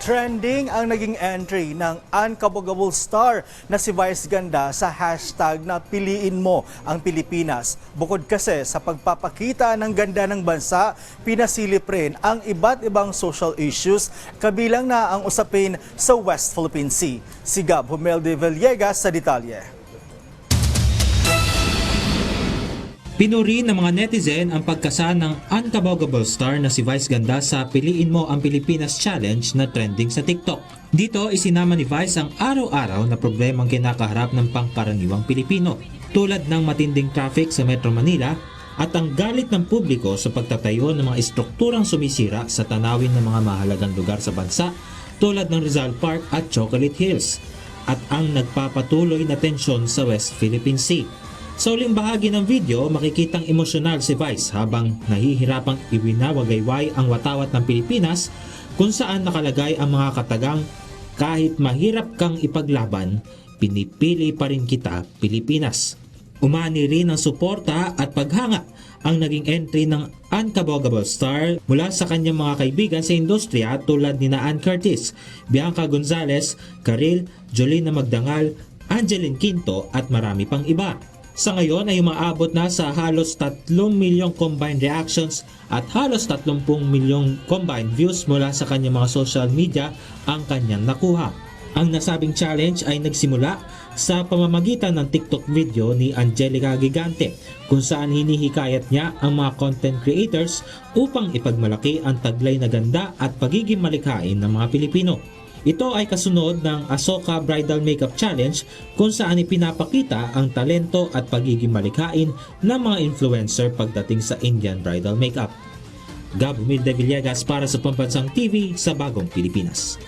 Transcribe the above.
Trending ang naging entry ng unkabogable star na si Vice Ganda sa hashtag na piliin mo ang Pilipinas. Bukod kasi sa pagpapakita ng ganda ng bansa, pinasilip rin ang iba't ibang social issues kabilang na ang usapin sa West Philippine Sea. Si Gab Humel de Villegas sa detalye. Pinuri ng mga netizen ang pagkasa ng unkabogable star na si Vice Ganda sa Piliin Mo ang Pilipinas Challenge na trending sa TikTok. Dito isinama ni Vice ang araw-araw na problemang kinakaharap ng pangkaraniwang Pilipino tulad ng matinding traffic sa Metro Manila at ang galit ng publiko sa pagtatayo ng mga estrukturang sumisira sa tanawin ng mga mahalagang lugar sa bansa tulad ng Rizal Park at Chocolate Hills at ang nagpapatuloy na tensyon sa West Philippine Sea. Sa uling bahagi ng video, makikitang emosyonal si Vice habang nahihirapang iwinawagayway ang watawat ng Pilipinas kung saan nakalagay ang mga katagang kahit mahirap kang ipaglaban, pinipili pa rin kita Pilipinas. Umani rin ang suporta at paghanga ang naging entry ng Unkabogable Star mula sa kanyang mga kaibigan sa industriya tulad ni Ann Curtis, Bianca Gonzalez, Karil, Jolina Magdangal, Angeline Quinto at marami pang iba. Sa ngayon ay umaabot na sa halos 3 milyong combined reactions at halos 30 milyong combined views mula sa kanyang mga social media ang kanyang nakuha. Ang nasabing challenge ay nagsimula sa pamamagitan ng TikTok video ni Angelica Gigante kung saan hinihikayat niya ang mga content creators upang ipagmalaki ang taglay na ganda at pagiging malikhain ng mga Pilipino. Ito ay kasunod ng Asoka Bridal Makeup Challenge kung saan ipinapakita ang talento at pagiging malikhain ng mga influencer pagdating sa Indian bridal makeup. Gab Humilde Villegas para sa Pambansang TV sa Bagong Pilipinas.